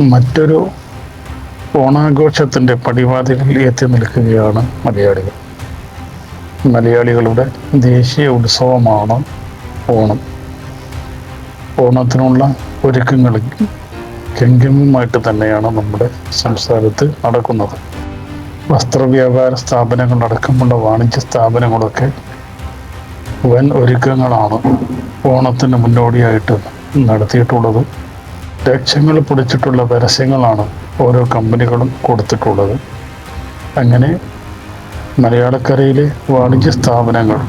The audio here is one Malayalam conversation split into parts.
മറ്റൊരു ഓണാഘോഷത്തിന്റെ പടിവാതിലിൽ എത്തി നിൽക്കുകയാണ് മലയാളികൾ. മലയാളികളുടെ ദേശീയ ഉത്സവമാണ് ഓണം. ഓണത്തിനുള്ള ഒരുക്കങ്ങൾ ഗംഗമ്യമായിട്ട് തന്നെയാണ് നമ്മുടെ സംസ്ഥാനത്ത് നടക്കുന്നത്. വസ്ത്രവ്യാപാര സ്ഥാപനങ്ങളടക്കമുള്ള വാണിജ്യ സ്ഥാപനങ്ങളൊക്കെ വൻ ഒരുക്കങ്ങളാണ് ഓണത്തിന് മുന്നോടിയായിട്ട് നടത്തിയിട്ടുള്ളത് ലക്ഷങ്ങൾ പൊടിച്ചിട്ടുള്ള പരസ്യങ്ങളാണ് ഓരോ കമ്പനികളും കൊടുത്തിട്ടുള്ളത്. അങ്ങനെ മലയാളക്കരയിലെ വാണിജ്യ സ്ഥാപനങ്ങൾ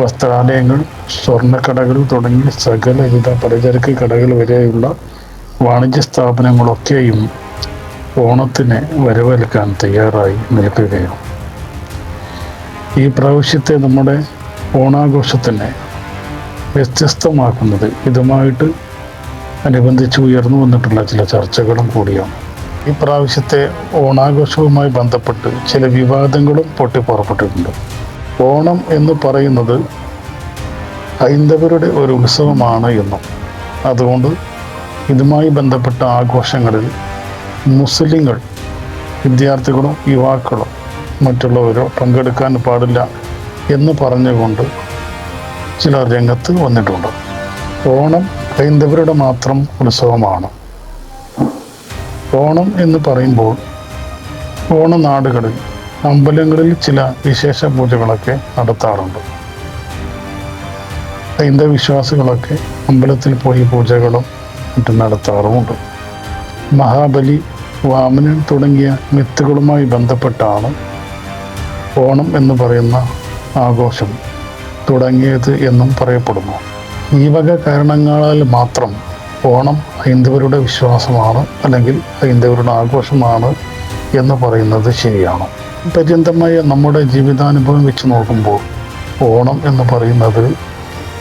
വസ്ത്രാലയങ്ങൾ സ്വർണക്കടകൾ തുടങ്ങി സകലവിധ പലചരക്ക് കടകൾ വരെയുള്ള വാണിജ്യ സ്ഥാപനങ്ങളൊക്കെയും ഓണത്തിന് വരവേൽക്കാൻ തയ്യാറായി നിൽക്കുകയാണ്. ഈ പ്രാവശ്യത്തെ നമ്മുടെ ഓണാഘോഷത്തിനെ വ്യത്യസ്തമാക്കുന്നത് ഇതുമായിട്ട് അനുബന്ധിച്ച് ഉയർന്നു വന്നിട്ടുള്ള ചില ചർച്ചകളും കൂടിയാണ്. ഈ പ്രാവശ്യത്തെ ഓണാഘോഷവുമായി ബന്ധപ്പെട്ട് ചില വിവാദങ്ങളും പൊട്ടിപ്പുറപ്പെട്ടിട്ടുണ്ട്. ഓണം എന്ന് പറയുന്നത് ഹൈന്ദവരുടെ ഒരു ഉത്സവമാണ് എന്നും. അതുകൊണ്ട് ഇതുമായി ബന്ധപ്പെട്ട ആഘോഷങ്ങളിൽ മുസ്ലിങ്ങൾ വിദ്യാർത്ഥികളും യുവാക്കളും മറ്റുള്ളവരോ പങ്കെടുക്കാൻ പാടില്ല എന്ന് പറഞ്ഞുകൊണ്ട് ചിലർ രംഗത്ത് വന്നിട്ടുണ്ട്. ഓണം ഹൈന്ദവരുടെ മാത്രം ഉത്സവമാണ്. ഓണം എന്ന് പറയുമ്പോൾ ഓണനാടുകളിൽ അമ്പലങ്ങളിൽ ചില വിശേഷ പൂജകളൊക്കെ നടത്താറുണ്ട്. ഹൈന്ദവ വിശ്വാസികളൊക്കെ അമ്പലത്തിൽ പോയി പൂജകളും മറ്റും നടത്താറുമുണ്ട്. മഹാബലി വാമനൻ തുടങ്ങിയ മിത്തുകളുമായി ബന്ധപ്പെട്ടാണ് ഓണം എന്ന് പറയുന്ന ആഘോഷം തുടങ്ങിയത് എന്നും പറയപ്പെടുന്നു. ഈ വക കാരണങ്ങളാൽ മാത്രം ഓണം ഹൈന്ദവരുടെ വിശ്വാസമാണ് അല്ലെങ്കിൽ ഹൈന്ദവരുടെ ആഘോഷമാണ് എന്ന് പറയുന്നത് ശരിയാണ്. പര്യന്തമായ നമ്മുടെ ജീവിതാനുഭവം വെച്ച് നോക്കുമ്പോൾ ഓണം എന്ന് പറയുന്നത്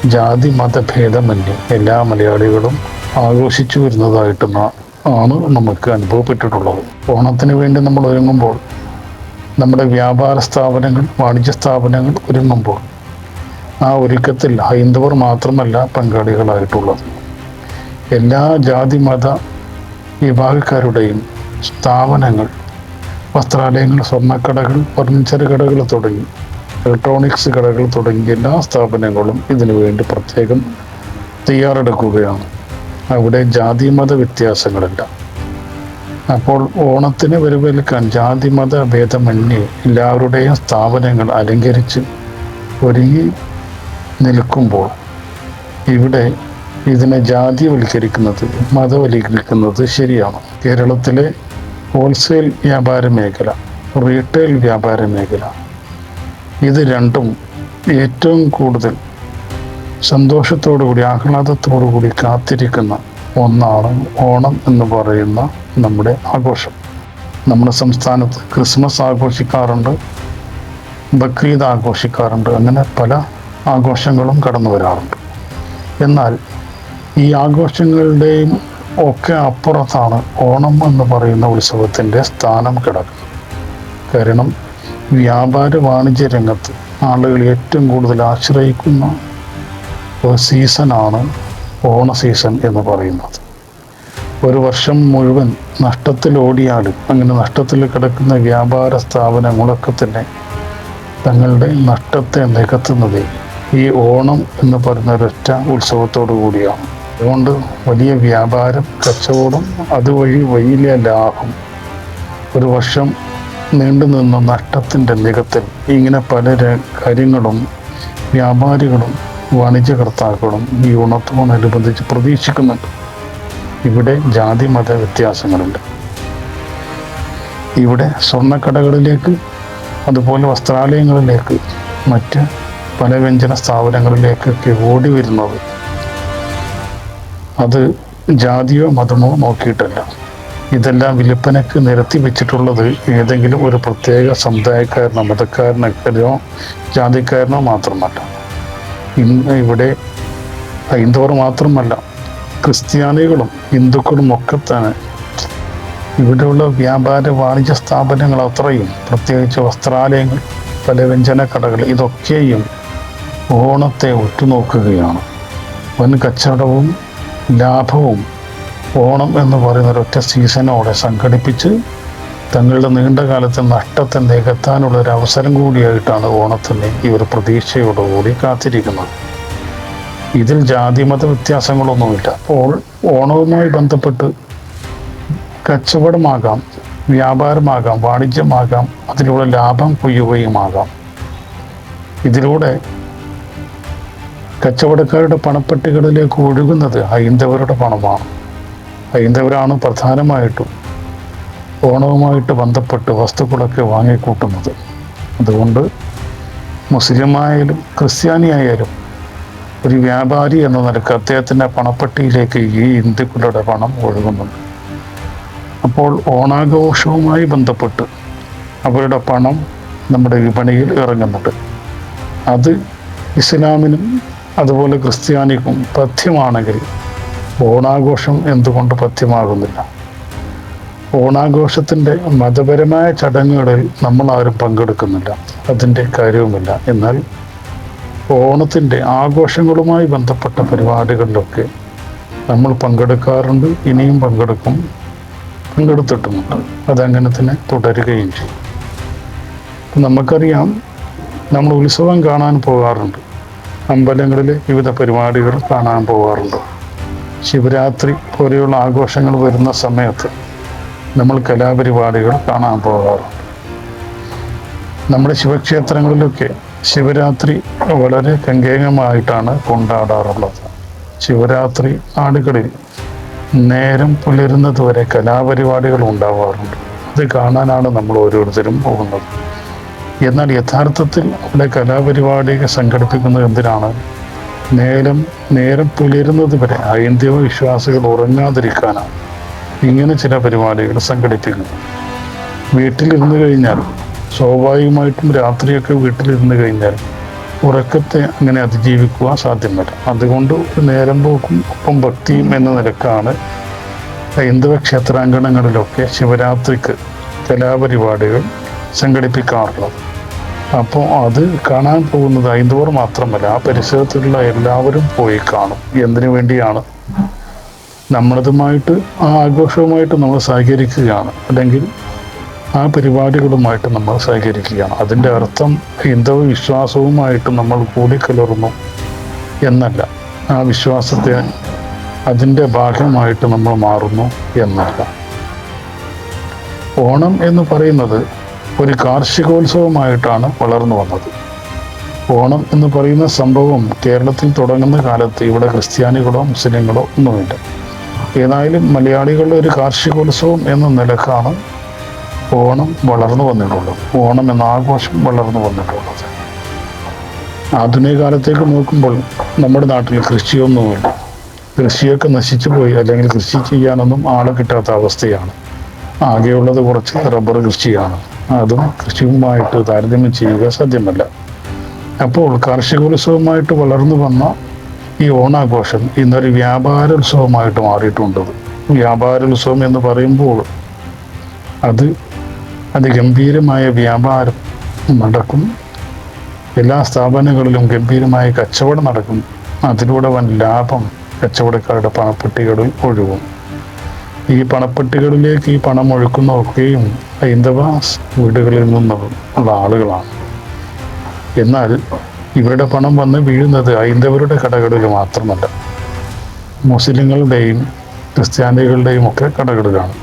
ജാതി മതഭേദമന്യേ എല്ലാ മലയാളികളും ആഘോഷിച്ചു വരുന്നതായിട്ട് ആണ് നമുക്ക് അനുഭവപ്പെട്ടിട്ടുള്ളത്. ഓണത്തിന് വേണ്ടി നമ്മൾ ഒരുങ്ങുമ്പോൾ നമ്മുടെ വ്യാപാര സ്ഥാപനങ്ങൾ വാണിജ്യ സ്ഥാപനങ്ങൾ ഒരുങ്ങുമ്പോൾ ആ ഒരുക്കത്തിൽ ഹൈന്ദവർ മാത്രമല്ല പങ്കാളികളായിട്ടുള്ളത്. എല്ലാ ജാതി മത വിഭാഗക്കാരുടെയും സ്ഥാപനങ്ങൾ വസ്ത്രാലയങ്ങൾ സ്വർണക്കടകൾ ഫർണിച്ചർ കടകൾ തുടങ്ങി ഇലക്ട്രോണിക്സ് കടകൾ തുടങ്ങിയ എല്ലാ സ്ഥാപനങ്ങളും ഇതിനു വേണ്ടി പ്രത്യേകം തയ്യാറെടുക്കുകയാണ്. അവിടെ ജാതി മത വ്യത്യാസങ്ങളില്ല. അപ്പോൾ ഓണത്തിന് വരവേൽക്കാൻ ജാതി മത ഭേദമന്യേ എല്ലാവരുടെയും സ്ഥാപനങ്ങൾ അലങ്കരിച്ച് ഒരുങ്ങി നിൽക്കുമ്പോൾ ഇവിടെ ഇതിനെ ജാതിവൽക്കരിക്കുന്നത് മതവൽക്കരിക്കുന്നത് ശരിയാണ്. കേരളത്തിലെ ഹോൾസെയിൽ വ്യാപാര മേഖല റീറ്റെയിൽ വ്യാപാര മേഖല ഇത് രണ്ടും ഏറ്റവും കൂടുതൽ സന്തോഷത്തോടുകൂടി ആഹ്ലാദത്തോടു കൂടി കാത്തിരിക്കുന്ന ഒന്നാണ് ഓണം എന്ന് പറയുന്ന നമ്മുടെ ആഘോഷം. നമ്മുടെ സംസ്ഥാനത്ത് ക്രിസ്മസ് ആഘോഷിക്കാറുണ്ട് ബക്രീദ് ആഘോഷിക്കാറുണ്ട് അങ്ങനെ പല ആഘോഷങ്ങളും കടന്നു വരാറുണ്ട്. എന്നാൽ ഈ ആഘോഷങ്ങളുടെയും ഒക്കെ അപ്പുറത്താണ് ഓണം എന്ന് പറയുന്ന ഉത്സവത്തിന്റെ സ്ഥാനം കിടക്കുന്നത്. കാരണം വ്യാപാര വാണിജ്യ രംഗത്ത് ആളുകൾ ഏറ്റവും കൂടുതൽ ആശ്രയിക്കുന്ന ഒരു സീസണാണ് ഓണ സീസൺ എന്ന് പറയുന്നത്. ഒരു വർഷം മുഴുവൻ നഷ്ടത്തിൽ ഓടിയാലും അങ്ങനെ നഷ്ടത്തിൽ കിടക്കുന്ന വ്യാപാര സ്ഥാപനങ്ങളൊക്കെ തന്നെ തങ്ങളുടെ നഷ്ടത്തെ നികത്തുന്നത് ഈ ഓണം എന്ന് പറയുന്ന ഒരൊറ്റ ഉത്സവത്തോടു കൂടിയാണ്. അതുകൊണ്ട് വലിയ വ്യാപാരം കച്ചവടം അതുവഴി വലിയ ലാഭം. ഒരു വർഷം നീണ്ടു നിന്ന നഷ്ടത്തിന്റെ നികത്തിൽ. ഇങ്ങനെ പല കാര്യങ്ങളും വ്യാപാരികളും വാണിജ്യകർത്താക്കളും ഈ ഓണത്തോടനുബന്ധിച്ച് പ്രതീക്ഷിക്കുന്നുണ്ട്. ഇവിടെ ജാതി മത വ്യത്യാസങ്ങളുണ്ട്. ഇവിടെ സ്വർണക്കടകളിലേക്ക് അതുപോലെ വസ്ത്രാലയങ്ങളിലേക്ക് മറ്റ് പല വ്യഞ്ജന സ്ഥാപനങ്ങളിലേക്കൊക്കെ ഓടി വരുന്നത് അത് ജാതിയോ മതമോ നോക്കിയിട്ടല്ല. ഇതെല്ലാം വിൽപ്പനക്ക് നിരത്തി വെച്ചിട്ടുള്ളത് ഏതെങ്കിലും ഒരു പ്രത്യേക സമുദായക്കാരനോ മതക്കാരനോ ജാതിക്കാരനോ മാത്രമല്ല. ഇന്ന് ഇവിടെ ഹൈന്ദവർ മാത്രമല്ല ക്രിസ്ത്യാനികളും ഹിന്ദുക്കളും ഒക്കെ തന്നെ ഇവിടെയുള്ള വ്യാപാര വാണിജ്യ സ്ഥാപനങ്ങൾ അത്രയും പ്രത്യേകിച്ച് വസ്ത്രാലയങ്ങൾ പല വ്യഞ്ജന കടകൾ ഇതൊക്കെയും ഓണത്തെ ഒറ്റുനോക്കുകയാണ് വൻ കച്ചവടവും ലാഭവും ഓണം എന്ന് പറയുന്ന ഒരൊറ്റ സീസണോടെ സംഘടിപ്പിച്ച് തങ്ങളുടെ നീണ്ട കാലത്തെ നഷ്ടത്തെ നികത്താനുള്ള ഒരു അവസരം കൂടിയായിട്ടാണ് ഓണത്തിന് ഒരു പ്രതീക്ഷയോടുകൂടി കാത്തിരിക്കുന്നത്. ഇതിൽ ജാതിമത വ്യത്യാസങ്ങളൊന്നുമില്ല. അപ്പോൾ ഓണവുമായി ബന്ധപ്പെട്ട് കച്ചവടമാകാം വ്യാപാരമാകാം വാണിജ്യമാകാം അതിലൂടെ ലാഭം കൊയ്യുകയുമാകാം. ഇതിലൂടെ കച്ചവടക്കാരുടെ പണപ്പെട്ടികളിലേക്ക് ഒഴുകുന്നത് ഹൈന്ദവരുടെ പണമാണ്. ഹൈന്ദവരാണ് പ്രധാനമായിട്ടും ഓണവുമായിട്ട് ബന്ധപ്പെട്ട് വസ്തുക്കളൊക്കെ വാങ്ങിക്കൂട്ടുന്നത്. അതുകൊണ്ട് മുസ്ലിമായാലും ക്രിസ്ത്യാനിയായാലും ഒരു വ്യാപാരി എന്ന നിലയ്ക്ക് അദ്ദേഹത്തിന്റെ പണപ്പെട്ടിയിലേക്ക് ഈ ഹിന്ദുക്കളുടെ പണം ഒഴുകുന്നുണ്ട്. അപ്പോൾ ഓണാഘോഷവുമായി ബന്ധപ്പെട്ട് അവരുടെ പണം നമ്മുടെ വിപണിയിൽ ഇറങ്ങുന്നുണ്ട്. അത് ഇസ്ലാമിനും അതുപോലെ ക്രിസ്ത്യാനിക്കും പഥ്യമാണെങ്കിൽ ഓണാഘോഷം എന്തുകൊണ്ട് പഥ്യമാകുന്നില്ല? ഓണാഘോഷത്തിന്റെ മതപരമായ ചടങ്ങുകളിൽ നമ്മൾ ആരും പങ്കെടുക്കുന്നില്ല. അതിന്റെ കാര്യവുമില്ല. എന്നാൽ ഓണത്തിന്റെ ആഘോഷങ്ങളുമായി ബന്ധപ്പെട്ട പരിപാടികളിലൊക്കെ നമ്മൾ പങ്കെടുക്കാറുണ്ട്. ഇനിയും പങ്കെടുക്കും പങ്കെടുത്തിട്ടുമുണ്ട്. അതങ്ങനെ തന്നെ തുടരുകയും ചെയ്യും. നമുക്കറിയാം നമ്മൾ ഉത്സവം കാണാൻ പോകാറുണ്ട്. അമ്പലങ്ങളിൽ വിവിധ പരിപാടികൾ കാണാൻ പോകാറുണ്ട്. ശിവരാത്രി പോലെയുള്ള ആഘോഷങ്ങൾ വരുന്ന സമയത്ത് നമ്മൾ കലാപരിപാടികൾ കാണാൻ പോകാറുണ്ട്. നമ്മുടെ ശിവക്ഷേത്രങ്ങളിലൊക്കെ ശിവരാത്രി വളരെ കങ്കേയമായിട്ടാണ് കൊണ്ടാടാറുള്ളത്. ശിവരാത്രി നാടുകളിൽ നേരം പുലരുന്നത് വരെ കലാപരിപാടികൾ ഉണ്ടാവാറുണ്ട്. അത് കാണാനാണ് നമ്മൾ ഓരോരുത്തരും പോകുന്നത്. എന്നാൽ യഥാർത്ഥത്തിൽ അവിടെ കലാപരിപാടികൾ സംഘടിപ്പിക്കുന്നത് എന്തിനാണ്? നേരം നേരം പുലരുന്നത് വരെ ഹൈന്ദവ വിശ്വാസികൾ ഉറങ്ങാതിരിക്കാനാണ് ഇങ്ങനെ ചില പരിപാടികൾ സംഘടിപ്പിക്കുന്നത്. വീട്ടിലിരുന്ന് കഴിഞ്ഞാൽ സ്വാഭാവികമായിട്ടും രാത്രിയൊക്കെ വീട്ടിലിരുന്ന് കഴിഞ്ഞാൽ ഉറക്കത്തെ അങ്ങനെ അതിജീവിക്കുക സാധ്യമല്ല. അതുകൊണ്ട് നേരം പോക്കും ഒപ്പം ഭക്തിയും എന്ന നിലക്കാണ് ഹൈന്ദവ ക്ഷേത്രാങ്കണങ്ങളിലൊക്കെ ശിവരാത്രിക്ക് കലാപരിപാടികൾ സംഘടിപ്പിക്കാറുള്ളത്. അപ്പോൾ അത് കാണാൻ പോകുന്നത് ഹൈന്ദവർ മാത്രമല്ല ആ പരിസരത്തിലുള്ള എല്ലാവരും പോയി കാണും. എന്തിനു വേണ്ടിയാണ്? നമ്മളതുമായിട്ട് ആ ആഘോഷവുമായിട്ട് നമ്മൾ സഹകരിക്കുകയാണ്. അല്ലെങ്കിൽ ആ പരിപാടികളുമായിട്ട് നമ്മൾ സഹകരിക്കുകയാണ്. അതിന്റെ അർത്ഥം ഹിന്ദു വിശ്വാസവുമായിട്ട് നമ്മൾ കൂടിക്കലർന്നു എന്നല്ല. ആ വിശ്വാസത്തെ അതിന്റെ ഭാഗമായിട്ട് നമ്മൾ മാറുന്നു എന്നല്ല. ഓണം എന്ന് പറയുന്നത് ഒരു കാർഷികോത്സവമായിട്ടാണ് വളർന്നു വന്നത്. ഓണം എന്ന് പറയുന്ന സംഭവം കേരളത്തിൽ തുടങ്ങുന്ന കാലത്ത് ഇവിടെ ക്രിസ്ത്യാനികളോ മുസ്ലിങ്ങളോ ഒന്നുമില്ല. ഏതായാലും മലയാളികളുടെ ഒരു കാർഷികോത്സവം എന്ന നിലക്കാണ് ഓണം വളർന്നു വന്നിട്ടുള്ളത്. ഓണം എന്ന ആഘോഷം വളർന്നു വന്നിട്ടുള്ളത്. ആധുനിക കാലത്തേക്ക് നോക്കുമ്പോൾ നമ്മുടെ നാട്ടിൽ കൃഷിയൊന്നുമില്ല. കൃഷിയൊക്കെ നശിച്ചു പോയി അല്ലെങ്കിൽ കൃഷി ചെയ്യാനൊന്നും ആളെ കിട്ടാത്ത അവസ്ഥയാണ്. ആകെയുള്ളത് കുറച്ച് റബ്ബർ കൃഷിയാണ്. അതും കൃഷിയുമായിട്ട് താരതമ്യം ചെയ്യുക സാധ്യമല്ല. അപ്പോൾ കാർഷികോത്സവമായിട്ട് വളർന്നു വന്ന ഈ ഓണാഘോഷം ഇന്നൊരു വ്യാപാരോത്സവമായിട്ട് മാറിയിട്ടുണ്ട്. വ്യാപാരോത്സവം എന്ന് പറയുമ്പോൾ അത് അതിഗംഭീരമായ വ്യാപാരം നടക്കും. എല്ലാ സ്ഥാപനങ്ങളിലും ഗംഭീരമായ കച്ചവടം നടക്കും. അതിലൂടെ വൻ ലാഭം കച്ചവടക്കാരുടെ പണപ്പെട്ടികളിൽ ഒഴുകും. ഈ പണപ്പെട്ടികളിലേക്ക് ഈ പണം ഒഴുക്കുന്നതൊക്കെയും ഹൈന്ദവ വീടുകളിൽ നിന്നുള്ള ആളുകളാണ്. എന്നാൽ ഇവരുടെ പണം വന്ന് വീഴുന്നത് ഹൈന്ദവരുടെ കടകളിൽ മാത്രമല്ല. മുസ്ലിങ്ങളുടെയും ക്രിസ്ത്യാനികളുടെയും ഒക്കെ കടകളിലാണ്.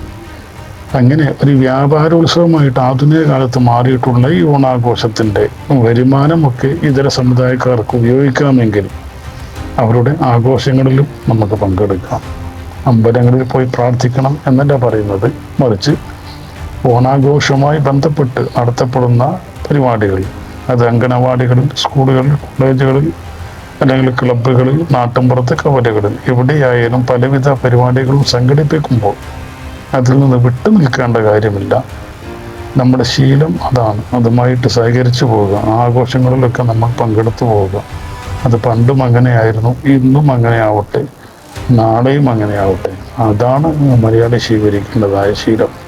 അങ്ങനെ ഒരു വ്യാപാരോത്സവമായിട്ട് ആധുനിക കാലത്ത് മാറിയിട്ടുള്ള ഈ ഓണാഘോഷത്തിന്റെ വരുമാനമൊക്കെ ഇതര സമുദായക്കാർക്ക് ഉപയോഗിക്കാമെങ്കിൽ അവരുടെ ആഘോഷങ്ങളിലും നമുക്ക് പങ്കെടുക്കാം. അമ്പലങ്ങളിൽ പോയി പ്രാർത്ഥിക്കണം എന്നല്ല പറയുന്നത്. മറിച്ച് ഓണാഘോഷവുമായി ബന്ധപ്പെട്ട് നടത്തപ്പെടുന്ന പരിപാടികൾ അത് അങ്കണവാടികളിൽ സ്കൂളുകളിൽ കോളേജുകളിൽ അല്ലെങ്കിൽ ക്ലബ്ബുകളിൽ നാട്ടിൻപുറത്തെ കവലകളിൽ എവിടെയായാലും പലവിധ പരിപാടികളും സംഘടിപ്പിക്കുമ്പോൾ അതിൽ നിന്ന് വിട്ടു നിൽക്കേണ്ട കാര്യമില്ല. നമ്മുടെ ശീലം അതാണ്. അതുമായിട്ട് സഹകരിച്ചു പോവുക. ആഘോഷങ്ങളിലൊക്കെ നമ്മൾ പങ്കെടുത്തു പോവുക. അത് പണ്ടും അങ്ങനെയായിരുന്നു. ഇന്നും അങ്ങനെ ആവട്ടെ നാളെയും അങ്ങനെയാവട്ടെ. അതാണ് മലയാളി സ്വീകരിക്കേണ്ടതായ ശീലം.